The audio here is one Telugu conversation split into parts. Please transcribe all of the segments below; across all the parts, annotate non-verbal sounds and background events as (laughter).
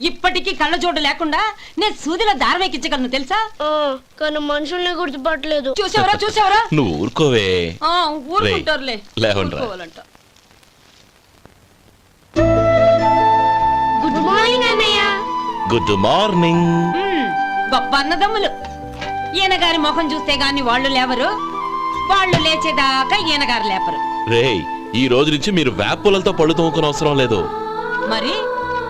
ఇప్పటికీ కళ్ళజోడు లేకుండా నేను సూదిలో దారం ఎక్కించగలను తెలుసా? కానీ మనుషుల్ని గుర్తుపట్టలేదు. చూసావరా చూసావరా? నువ్వు ఊరుకోవే. ఆ, ఊరుకుంటారులే. లేవండ్రా. ఊరుకోవాలంట. గుడ్ మార్నింగ్ అన్నయ్య. గుడ్ మార్నింగ్ మ్మ్, గొప్ప అన్నదమ్ములు. ఈయన గారి ముఖం చూస్తే గాని వాళ్ళు లేవరు. వాళ్ళు లేచేదాకా ఈయన గారు లేపరు. రేయ్ ఈ రోజు నుంచి మీరు వేపులతో పళ్ళు తోముకునే అవసరం లేదు. మరి?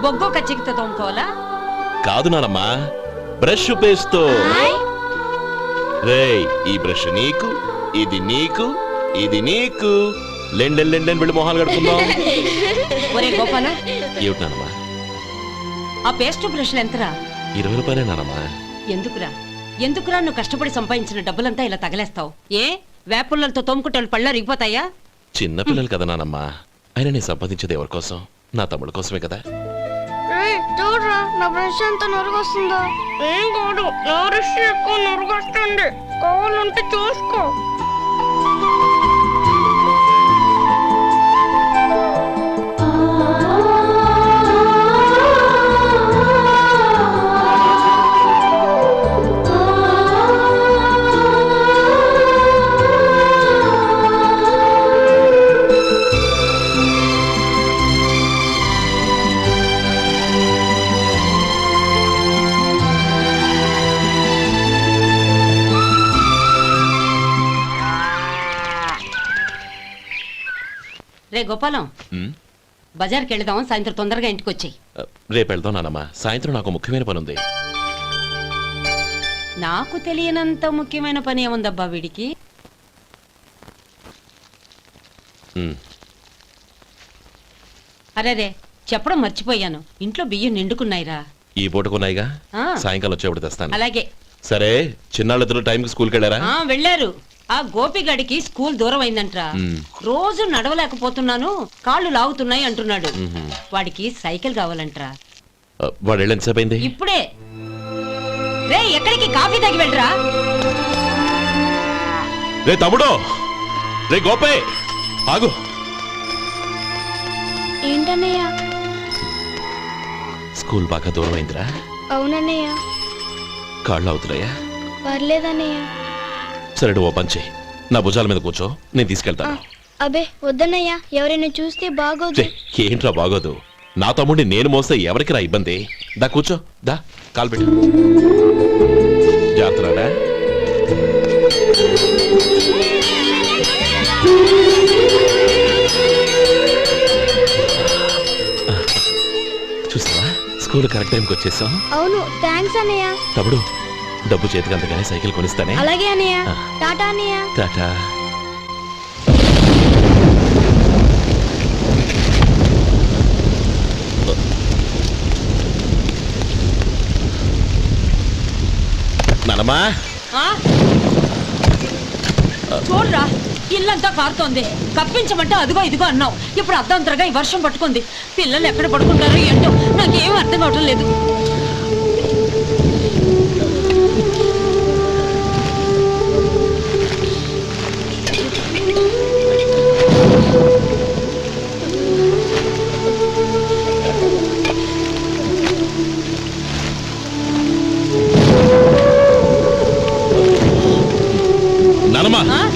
బొగ్గు కచ్చికితో తోముకోవాలా? కాదు నానమ్మా బ్రష్ పేస్తో రేయ్ ఈ బ్రష్ నీకు ఇది నీకు ఇది నీకు. లెండెన్ లెండెన్ వెళ్ళి మొహాలు కడుకుందాం (laughs) ఒరే గోపాల. ఏమిటి నానమ్మా? ఆ పేస్ట్ బ్రష్లు ఎంతరా? ఇరవై రూపాయలే నానమ్మా. ఎందుకురా? ఎందుకురా నువ్వు కష్టపడి సంపాదించిన డబ్బులంతా ఇలా తగలేస్తావు? ఏ? వేపుల్లలతో తోముకుంటే పళ్ళ రిగిపోతాయా? చిన్న పిల్లలు కదా నానమ్మా. అయినా నేను సంపాదించేది ఎవరి కోసం నా తమ్ముడు కోసమే కదా? చూడరా నా బ్రష్ ఎంత నొరగొస్తుందో? ఏం కాదు నా బ్రష్ ఎక్కువ నొరగొస్తుంది. కావాలంటే చూసుకో. గోపాలం. బజార్కి వెళదాం సాయంత్రం తొందరగా ఇంటికి వచ్చాయి రేపు వెళ్దాం నానమ్మా. సాయంత్రం నాకు ముఖ్యమైన పని ఉంది నాకు తెలియనంత ముఖ్యమైన పని ఏముందబ్బా వీడికి? అరే రే చెప్పడం మర్చిపోయాను. ఇంట్లో బియ్యం నిండుకున్నాయిరా. ఈ పూటకున్నాయిగా. సాయంకాలం వచ్చేప్పుడు తెస్తాను. అలాగే. సరే చిన్నాళ్ళిద్దరు టైంకి స్కూల్కి వెళ్ళారా వెళ్ళారు. ఆ గోపిగడికి స్కూల్ దూరం అయిందంట్రా. రోజు నడవలేకపోతున్నాను కాళ్ళు లాగుతున్నాయి అంటున్నాడు. వాడికి సైకిల్ కావాలంట్రా. వాడు ఇప్పుడే. రే ఎక్కడికి కాఫీ తాగి వెళ్ళరా? రే తమ్ముడు! రే గోపే! ఆగు. ఏంటన్నయ్య? స్కూల్ బాగా దూరం అయిందిరా అవునన్నయ్య. కాళ్ళు అవుతున్నాయా పర్లేదన్నయ్య. సరే ఓ పని చేయి నా భుజాల మీద కూర్చో నేను తీసుకెళ్తాను. అబే వద్దన్నయ్య ఎవరైనా చూస్తే బాగోదు. ఏంట్రా బాగోదు? నా తమ్ముడిని నేను మోస్తే ఎవరికి రా ఇబ్బంది? దా కూర్చో దా కాలు పెట్టు. జాగ్రత్తరా చూసావా? స్కూల్ కరెక్ట్ టైంకి వచ్చేసాం అవును థ్యాంక్స్ అన్నయ్య. తమ్ముడు డబ్బు చేతికి అంతగానే సైకిల్ కొనిస్తానే. అలాగే అన్నయ్య. ఆ. టాటా అన్నయ్య. టాటా. ఆ? చూడరా ఇల్లంతా కారుతోంది. కప్పించమంటే అదిగో ఇదిగో అన్నావు. ఇప్పుడు అర్ధంతరగా ఈ వర్షం పట్టుకుంది. పిల్లలు ఎక్కడ పడుకుంటారో ఏంటో నాకేం అర్థం కావటం లేదు.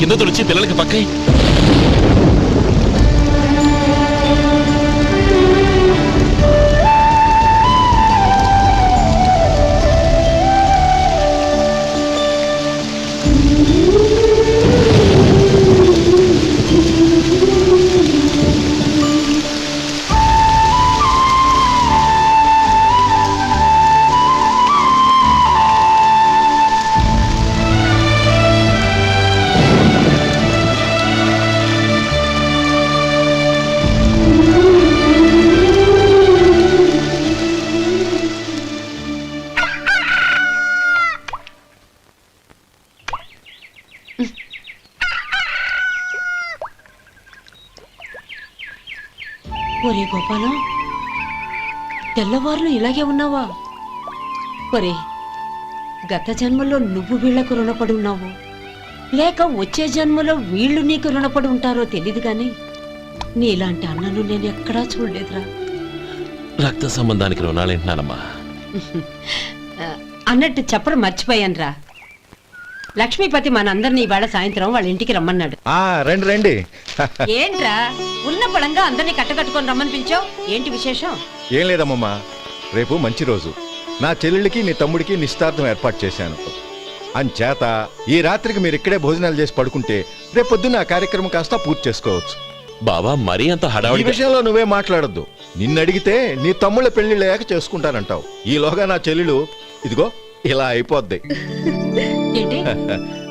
కింద తుడిచి పిల్లలకి పక్కై ఒరే గోపాలం తెల్లవారులు ఇలాగే ఉన్నావా? ఒరే గత జన్మలో నువ్వు వీళ్ళకు రుణపడి ఉన్నావు. లేక వచ్చే జన్మలో వీళ్ళు నీకు రుణపడి ఉంటారో తెలీదు గాని నీలాంటి అన్నను నేను ఎక్కడా చూడలేదురా. రక్త సంబంధానికి రుణాలేంటున్నానమ్మా (laughs) అన్నట్టు చెప్పడం మర్చిపోయానురా. లక్ష్మీపతి మనందరినీ ఇవాళ సాయంత్రం వాళ్ళ ఇంటికి రమ్మన్నాడు. ఆ రండి రండి. ఏంట్రా? ఉన్న పడంగా అందరినీ కట్టకట్టుకొని రమ్మని పిలిచావు? ఏంటి విశేషం? ఏం లేదమ్మమ్మా. రేపు మంచి రోజు. నా చెల్లెళ్ళకి నీ తమ్ముడికి నిశ్చితార్థం ఏర్పాటు చేశాను. అంచేత ఈ రాత్రికి మీరు ఇక్కడే భోజనాలు చేసి పడుకుంటే రేపు పొద్దున్న ఆ కార్యక్రమం కాస్త పూర్తి చేసుకోవచ్చు. బావా మరీ అంత ఈ హడావిడి విషయంలో నువ్వే మాట్లాడొద్దు. నిన్ను అడిగితే నీ తమ్ముళ్ళ పెళ్ళిళ్ళయ్యాక చేసుకుంటానంటావు. ఈలోగా నా చెల్లెలు ఇదిగో ఇలా అయిపోద్ది. ఏంటి? (laughs)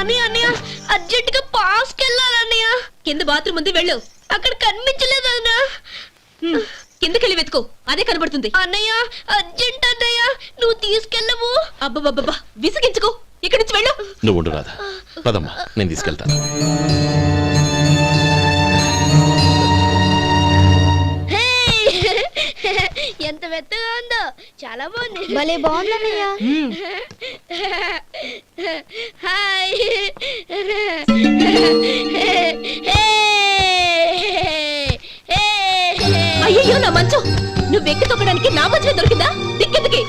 అన్నయ్య అన్నయ్య అర్జెంట్గా పాస్కి వెళ్ళాలి అన్నయ్య కింద బాత్రూమ్ ఉంది వెళ్ళు. అక్కడ కనిపించలేదు అన్న కిందకెళ్ళి వెతుకో. అదే కనబడుతుంది. అన్నయ్య అర్జెంట్ అన్నయ్య నువ్వు తీసుకెళ్ళవు. అబ్బబ్బబ్బా విసిగించుకో. ఇక్కడి నుంచి వెళ్ళు. నువ్వు ఉండు రాధా. పదమ్మా నేను తీసుకెళ్తాను. ఎంత మెత్తగా ఉందో. చాలా బాగుంది. భలే బాగుంది అన్నయ్య. హాయ్ అయ్యో నా మంచం. నువ్వు ఎక్కి తొక్కడానికి నా మంచమే దొరికిందా? దిక్కెందుకి?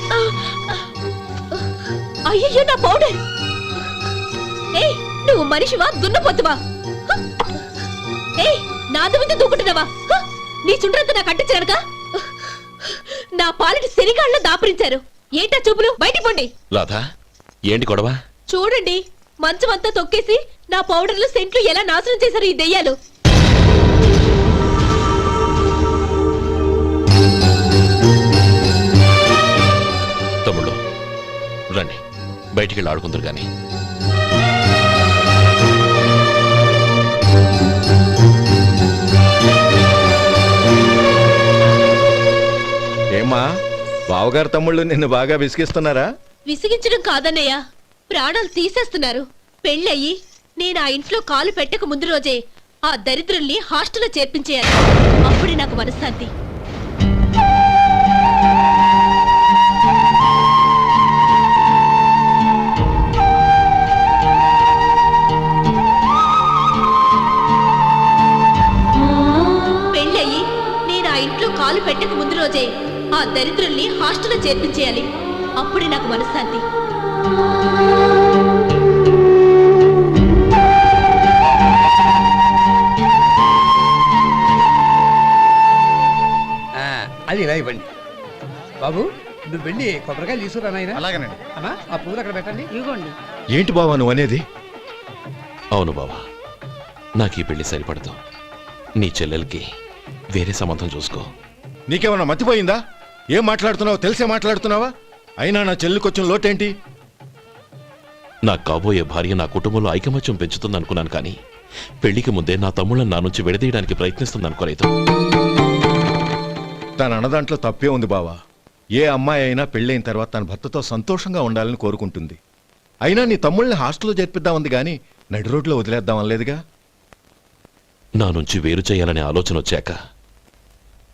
అయ్యో నా పౌడర్. ఏయ్ నువ్వు మనిషివా దున్నపోతువా? ఏయ్ నాది మీద దూకుంటున్నావా! నీ చుండ్రంతా నాకు అంటించారక నా పాలిటి శనిగాళ్ళ దాపురించారు. ఏంటా చూపులు? బయటికి పోండి. రాధా ఏంటి గొడవ? చూడండి. మంచం అంతా తొక్కేసి నా పౌడర్లు సెంట్లు ఎలా నాశనం చేశారు ఈ దెయ్యాలు? తమ్ముళ్ళు రండి. బయటికి వెళ్ళి ఆడుకుందరు కానీ ఏమ్మా బావగారు తమ్ముళ్ళు నిన్ను బాగా విసిగిస్తున్నారా? విసిగించడం కాదన్నయ్య. ప్రాణాలు తీసేస్తున్నారు. పెళ్ళయి నేను ఆ ఇంట్లో కాలు పెట్టక ముందు రోజే ఆ దరిద్రుల్ని హాస్టల్లో చేర్పించేయాలి. అప్పుడే నాకు మనశ్శాంతి. పెళ్ళయి నేను ఆ ఇంట్లో కాలు పెట్టక ముందు రోజే ఆ దరిద్రుల్ని హాస్టల్లో చేర్పించేయాలి. అప్పుడే నాకు మనశ్శాంతి. అది ఇలా ఇవ్వండి. బాబు నువ్వు వెళ్ళి కొబ్బరికాయలు తీసుకురా నాయన. అలాగేనండి. అమ్మా ఆ పువ్వులు అక్కడ పెట్టండి. ఇవ్వండి. ఏంటి బావా నువ్వు అనేది? అవును బావా నాకు ఈ పెళ్ళి సరిపడదు. నీ చెల్లెలకి వేరే సంబంధం చూసుకో. నీకేమన్నా మతిపోయిందా? ఏం మాట్లాడుతున్నావో తెలిసే మాట్లాడుతున్నావా? అయినా నా చెల్లికొచ్చిన లోటేంటి? నా కాబోయే భార్య నా కుటుంబంలో ఐకమత్యం పెంచుతుంది అనుకున్నాను కానీ పెళ్ళికి ముందే నా తమ్ముళ్ళని నా నుంచి విడదీయడానికి ప్రయత్నిస్తుంది అనుకోలేదు తన అన్నదాంట్లో తప్పే ఉంది బావా. ఏ అమ్మాయి అయినా పెళ్ళైన తర్వాత తన భర్తతో సంతోషంగా ఉండాలని కోరుకుంటుంది. అయినా నీ తమ్ముళ్ళని హాస్టల్లో చేర్పిద్దామంది కానీ నడి రోడ్లో వదిలేద్దాం అనలేదుగా? నా నుంచి వేరు చేయాలనే ఆలోచన వచ్చాక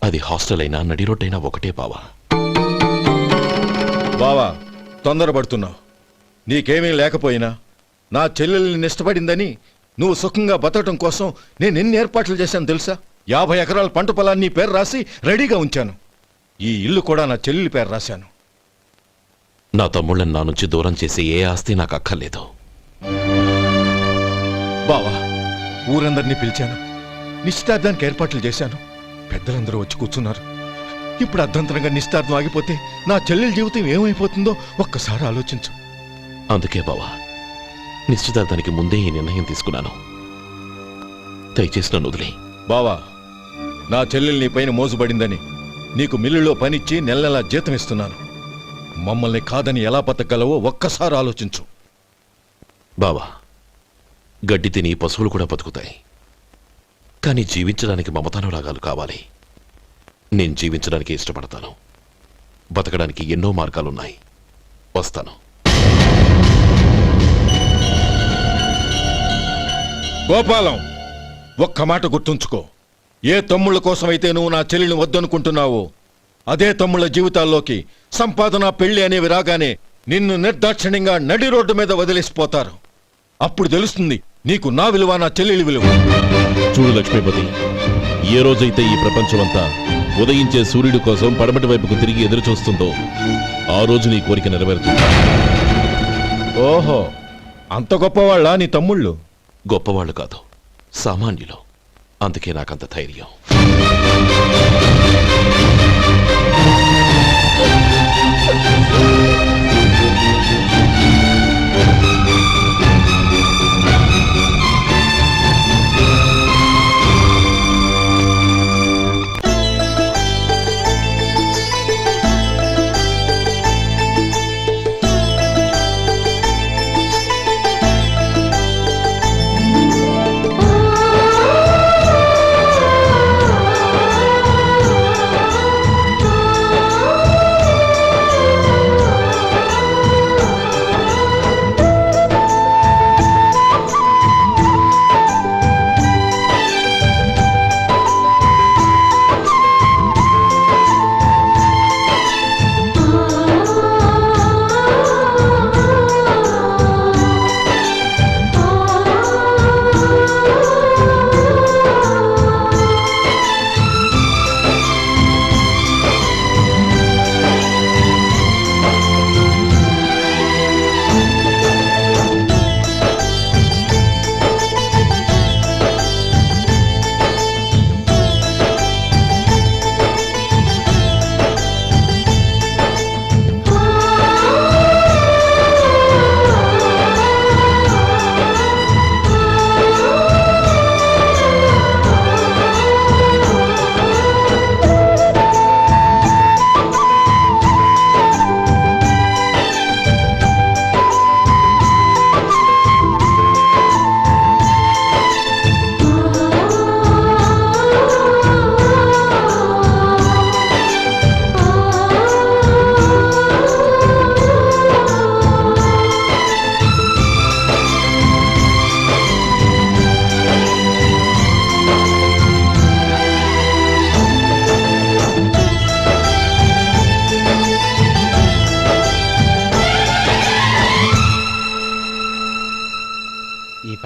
అది హాస్టల్ అయినా నడి రోడ్డైనా ఒకటే బావా. బావా తొందరపడుతున్నావు. నీకేమీ లేకపోయినా నా చెల్లెల్ని ఇష్టపడిందని నువ్వు సుఖంగా బతకటం కోసం నేను ఎన్ని ఏర్పాట్లు చేశాను తెలుసా? యాభై ఎకరాల పంట పొలాన్ని పేరు రాసి రెడీగా ఉంచాను. ఈ ఇల్లు కూడా నా చెల్లెలి పేరు రాశాను. నా తమ్ముళ్ళని నా నుంచి దూరం చేసే ఏ ఆస్తి నాకు అక్కర్లేదు. బావా ఊరందరినీ పిలిచాను. నిశ్చితార్థానికి ఏర్పాట్లు చేశాను. పెద్దలందరూ వచ్చి కూర్చున్నారు. ఇప్పుడు అర్ధంతరంగా నిశ్చితార్థం ఆగిపోతే నా చెల్లెల జీవితం ఏమైపోతుందో ఒక్కసారి ఆలోచించు. అందుకే బావా నిశ్చితార్థానికి ముందే ఈ నిర్ణయం తీసుకున్నాను. దయచేసి నన్ను వదిలే బావా నా చెల్లెలు నీ పైన మోసుబడిందని నీకు మిల్లులో పనిచ్చి నెల నెలా జీతం ఇస్తున్నాను. మమ్మల్ని కాదని ఎలా బతకగలవో ఒక్కసారి ఆలోచించు. బావా గడ్డి తిని పశువులు కూడా బతుకుతాయి. కానీ జీవించడానికి మమతానురాగాలు కావాలి. నేను జీవించడానికి ఇష్టపడతాను. బతకడానికి ఎన్నో మార్గాలున్నాయి. వస్తాను. గోపాలం ఒక్క మాట గుర్తుంచుకో. ఏ తమ్ముళ్ళ కోసమైతే నువ్వు నా చెల్లిని వద్దనుకుంటున్నావో అదే తమ్ముళ్ళ జీవితాల్లోకి సంపాదన పెళ్ళి అనేవి రాగానే నిన్ను నిర్దాక్షిణ్యంగా నడి రోడ్డు మీద వదిలేసిపోతారు. అప్పుడు తెలుస్తుంది నీకు నా విలువ నా చెల్లెలి విలువ. చూడు లక్ష్మీపతి ఏ రోజైతే ఈ ప్రపంచమంతా ఉదయించే సూర్యుడి కోసం పడమటి వైపుకు తిరిగి ఎదురుచూస్తుందో ఆ రోజు నీ కోరిక నెరవేరుతుంది. ఓహో అంత గొప్పవాళ్ళ నీ తమ్ముళ్ళు? గొప్పవాళ్ళు కాదు సామాన్యులు. అందుకే నాకంత ధైర్యం. ఈ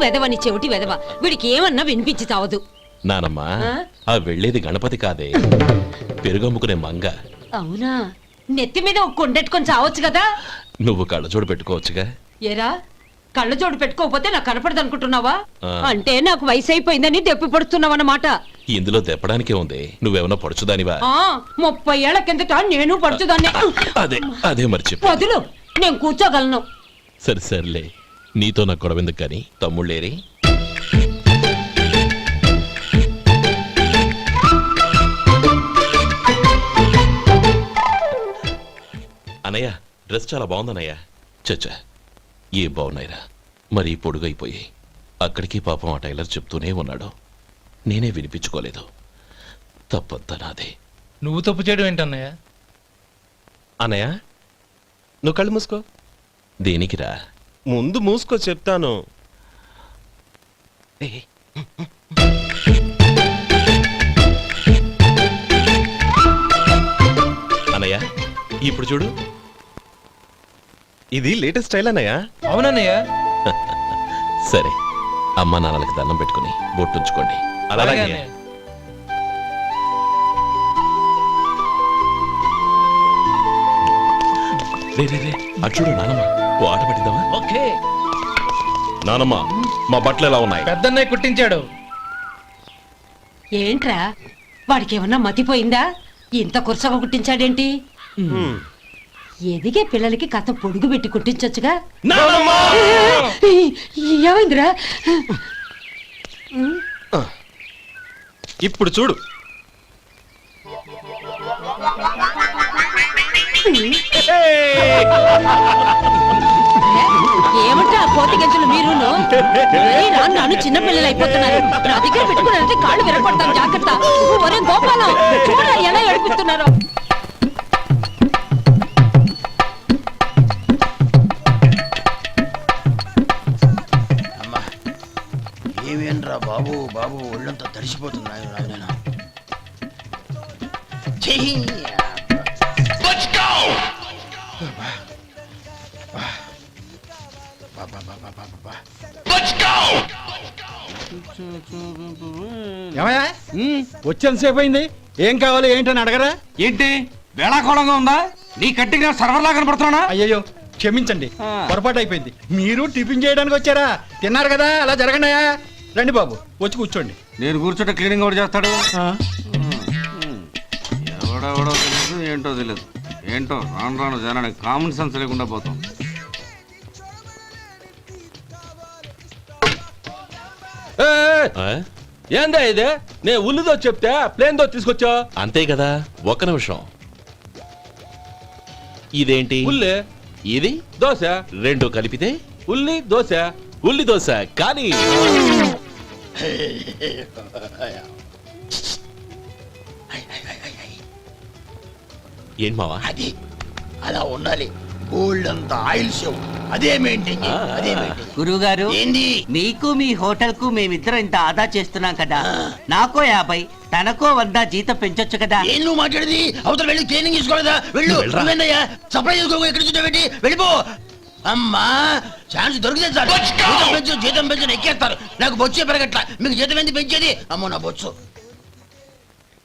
వెదవని చెవిటి వెదవ. వీడికి ఏమన్నా వినిపించి చావదు నానమ్మా ఆ? వెళ్ళేది గణపతి కాదే. పెరుగమ్ముకునే మంగ. అవునా? నెత్తి మీద ఒక కొండెట్టుకొని చావచ్చు కదా? నువ్వు కళ్ళజోడు పెట్టుకోవచ్చుగా. ఏరా? కళ్ళ జోడు పెట్టుకోకపోతే నాకు కనపడదు అనుకుంటున్నావా. అంటే నాకు వయసు అయిపోయిందని దెప్పి పడుతున్నావన్నమాట. ఇందులో తెప్పడానికే ఉంది. నువ్వేమన్నా పడుచుదానివా? ముప్పై ఏళ్ళ కిందట నేను పడుతుందాన్ని అదే అదే మరి చెప్పు. వదులు నేను కూర్చోగలను. సరే సర్లే. నీతో నాకు గొడవ ఎందుకు కానీ? తమ్ముళ్ళేరి అనయ్య డ్రెస్ చాలా బాగుందన్నయ్య చచ్చా ఏ బాగున్నాయిరా మరీ పొడుగైపోయి అక్కడికి పాపం ఆ టైలర్ చెప్తూనే ఉన్నాడు. నేనే వినిపించుకోలేదు. తప్పంతా నాదే. నువ్వు తప్పు చేయడం ఏంటన్నయ్య? అన్నయ్య నువ్వు కళ్ళు మూసుకో. దేనికిరా? ముందు మూసుకో చెప్తాను. అనయ్య ఇప్పుడు చూడు. ఇది లేటెస్ట్ స్టైల్ అన్నయ్య. అవునన్నయ్య. సరే అమ్మ నాన్నలకి దండం పెట్టుకుని బొట్టుంచుకోండి అలాగే. రే రే రే అటు చూడు నానమ్మ. ఓ ఆట పట్టిద్దామా? ఓకే. నానమ్మ మా బట్టలు ఎలా ఉన్నాయి? పెద్దన్నయ్య కుట్టించాడు. ఏంట్రా? వాడికి ఏమన్నా మతిపోయిందా? ఇంత కురసగా కుట్టించాడేంటి? ఎదిగే పిల్లలకి కథ పొడుగు పెట్టి కుట్టించొచ్చుగా? ఏమైందిరా? ఇప్పుడు చూడు. ఏమంటే ఆ కోతి గంతులు మీరు ఏయ్, రాను రాను చిన్న అయిపోతున్నారు. నా దగ్గర పెట్టుకున్నారంటే కాళ్ళు విరగొడతాను జాగ్రత్త. ఒరే గోపాలం చూడ ఎలా ఏడిపిస్తున్నారో. బాబు బాబు ఒళ్ళంతా తడిసిపోతున్నాయి. వచ్చేంతసేపు అయింది. ఏం కావాలి ఏంటని అడగరా? ఏంటి? వేళాకోళంగా ఉందా? నీ కట్టిగా సర్వర్లా కనపడుతున్నా అయ్యయ్యో క్షమించండి. పొరపాటు అయిపోయింది. మీరు టిఫిన్ చేయడానికి వచ్చారా? తిన్నారు కదా అలా జరగండియా రండి బాబు వచ్చి కూర్చోండి. నేను కూర్చుంటే క్లీనింగ్ కూడా చేస్తాడు? ఎవడెవడో తెలియదు ఏంటో తెలియదు. ఏంటో రాను రాను జనానికి కామన్ సెన్స్ లేకుండా పోతాం. ఆ? ఏందా ఇది? నే ఉల్లిదో చెప్తే ప్లేన్ దో తీసుకొచ్చా? అంతే కదా ఒక్క నిమిషం. ఇదేంటి? ఉల్లి. ఇది? దోశ. రెండు కలిపితే? ఉల్లి దోశ. ఉల్లి దోశ కానీ ఏంటి మావా అది అలా ఉండాలి గోల్డ్ అంత ఆయిల్ షో అదే మెయింటైన్ అదే ఏంది? మీకు మీ హోటల్కు మేమిద్దరం ఇంత ఆదా చేస్తున్నాం కదా. నాకో యాభై తనకో వంద జీతం పెంచొచ్చు కదా. ఏం నువ్వు మాట్లాడేది? అవతల వెళ్ళి ట్రైనింగ్ తీసుకోలేదా వెళ్ళు. నువ్వేందయ్యా? సప్లై చేసుకో ఎక్కడ చూసా పెట్టి వెళ్ళిపో. అమ్మా ఛాన్స్ దొరికితే చాలు. జీతం పెంచు జీతం పెంచు ఎక్కేస్తారు. నాకు బొచ్చే పెరగట్ల. మీకు జీతం ఎందుకు పెంచేది? అమ్మో నా బొచ్చు.